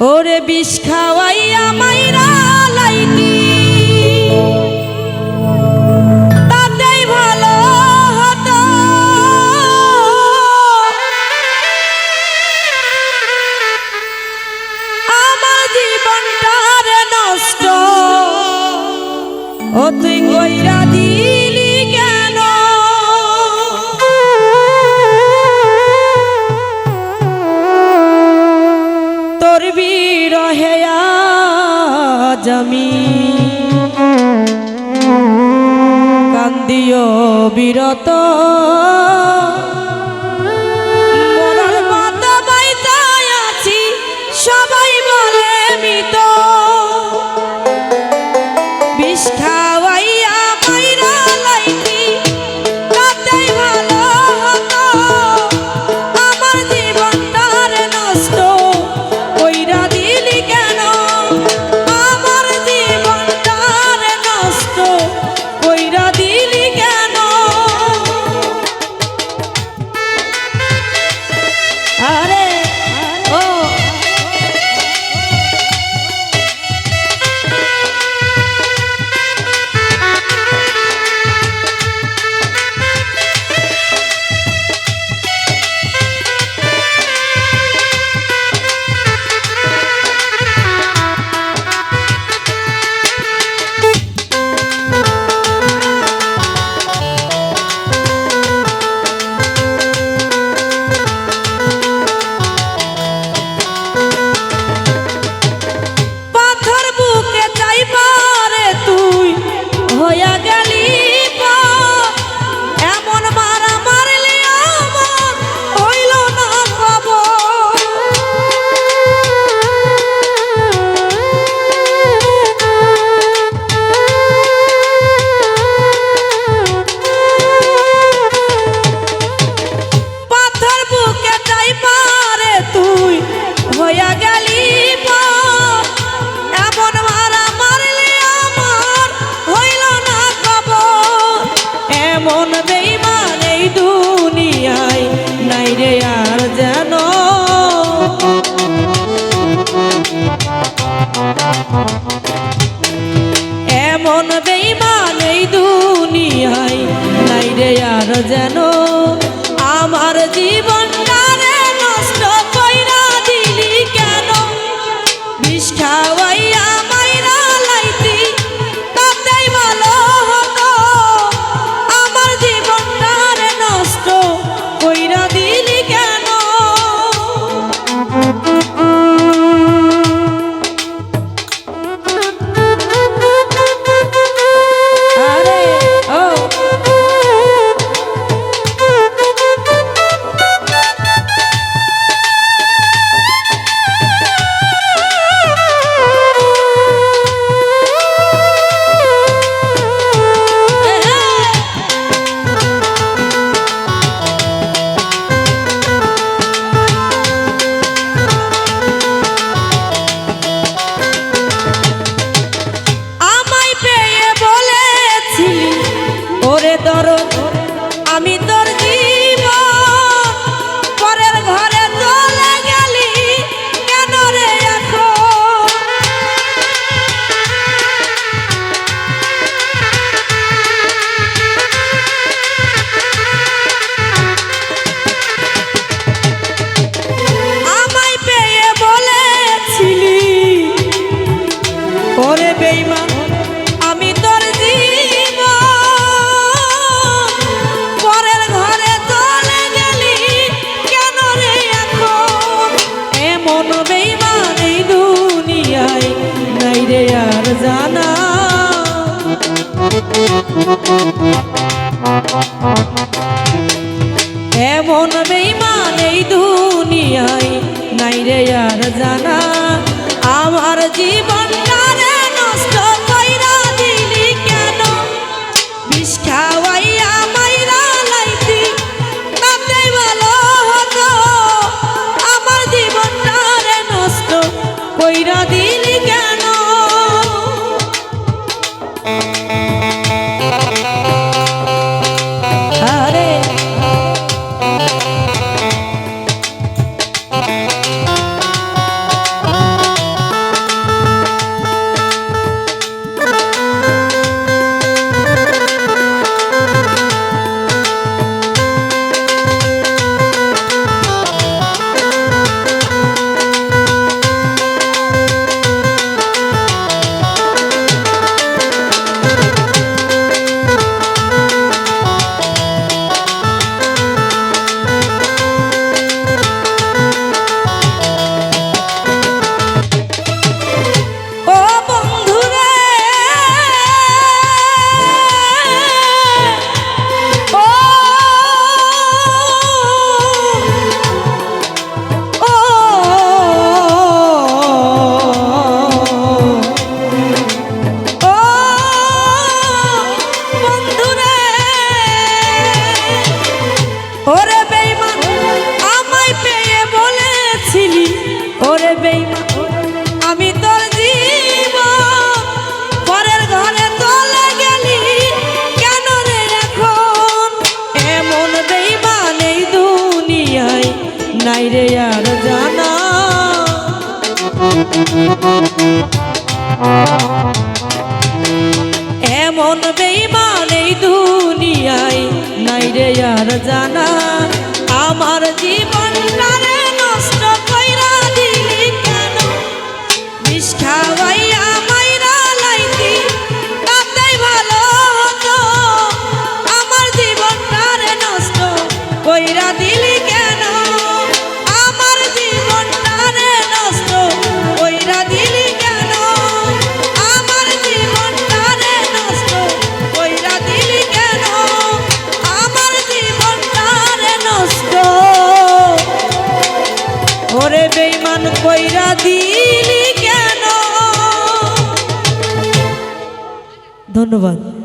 ওরে বিষ খাওয়াইয়া মাইরা লাইতি তাতেই ভালো হতো। আমার জীবনটার নষ্ট। তুই কইরা আজ আমি এমন বেইমান এই দুনিয়ায় নাই রে আর জানা নাই রে আর জানা। এমন বেইমান এই দুনিয়ায় নাই রে আর জানা। আমার জীবনটার ধন্যবাদ।